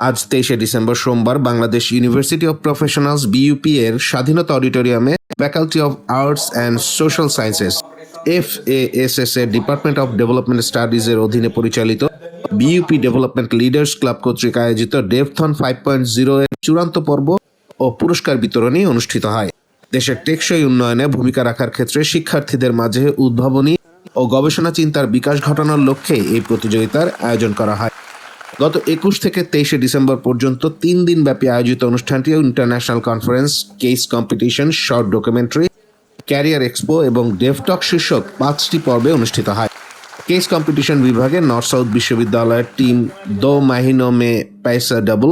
আজ তেইশে ডিসেম্বর সোমবার Bangladesh university of professionals BUP এর স্বাধীনতা অডিটোরিয়ামে faculty of arts and social sciences F A S S এর ডিপার্টমেন্ট অফ ডেভেলপমেন্ট স্টাডিজ এর অধীনে পরিচালিত বিইউপি ডেভেলপমেন্ট লিডার্স ক্লাব কর্তৃক আয়োজিত ডেভথন ফাইভ পয়েন্ট জিরো এর চূড়ান্ত পর্ব ও পুরস্কার বিতরণী অনুষ্ঠিত হয়। দেশের টেকসই উন্নয়নে ভূমিকা রাখার ক্ষেত্রে শিক্ষার্থীদের মাঝে উদ্ভাবনী ও গবেষণা চিন্তার বিকাশ ঘটানোর লক্ষ্যে এই প্রতিযোগিতার আয়োজন করা হয়। গত একুশ থেকে তেইশে ডিসেম্বর পর্যন্ত তিন দিন ব্যাপী আয়োজিত অনুষ্ঠানটি international conference case competition, short documentary, career expo এবং ডেভটক শীর্ষক পাঁচটি পর্বে অনুষ্ঠিত হয়। কেস কম্পিটিশন বিভাগে নর্থ সাউথ বিশ্ববিদ্যালয়ের টিম দো মাহিনো মে paisa double,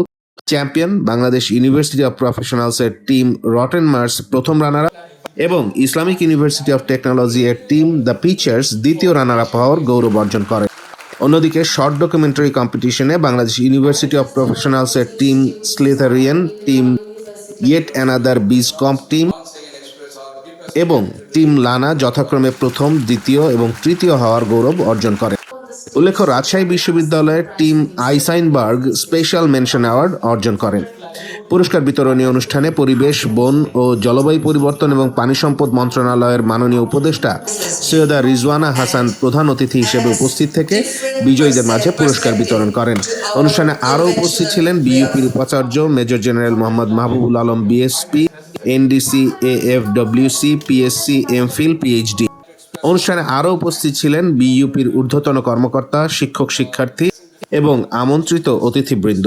champion Bangladesh university of professionals এর টিম রটেন মার্স প্রথম রানার এবং ইসলামিক ইউনিভার্সিটি অফ টেকনোলজি এর টিম দ্য পিচার্স দ্বিতীয় রানার আপ হওয়ার গৌরব অর্জন করে। অন্যদিকে শর্ট ডকুমেন্টারি কম্পিটিশনে বাংলাদেশ ইউনিভার্সিটি অফ প্রফেশনালসের team স্লেথারিয়ান team yet another biz comp team এবং টিম লানা যথাক্রমে প্রথম, দ্বিতীয় এবং তৃতীয় হওয়ার গৌরব অর্জন করে। উল্লেখ্য, রাজশাহী বিশ্ববিদ্যালয়ের টিম আইসাইনবার্গ স্পেশাল মেনশন অ্যাওয়ার্ড অর্জন করেন। পুরস্কার বিতরণী অনুষ্ঠানে পরিবেশ, বন ও জলবায়ু পরিবর্তন এবং পানি সম্পদ মন্ত্রণালয়ের মাননীয় উপদেষ্টা সৈয়দা রিজওয়ানা হাসান প্রধান অতিথি হিসেবে উপস্থিত থেকে বিজয়ীদের মাঝে পুরস্কার বিতরণ করেন। অনুষ্ঠানে আরও উপস্থিত ছিলেন বিইউপির উপাচার্য major general Mohammad Mahbubul Alam, BSP, NDC, AFWC, PSC, MPhil, PhD. অনুষ্ঠানে আরও উপস্থিত ছিলেন বিইউপির ঊর্ধ্বতন কর্মকর্তা, শিক্ষক, শিক্ষার্থী এবং আমন্ত্রিত অতিথিবৃন্দ।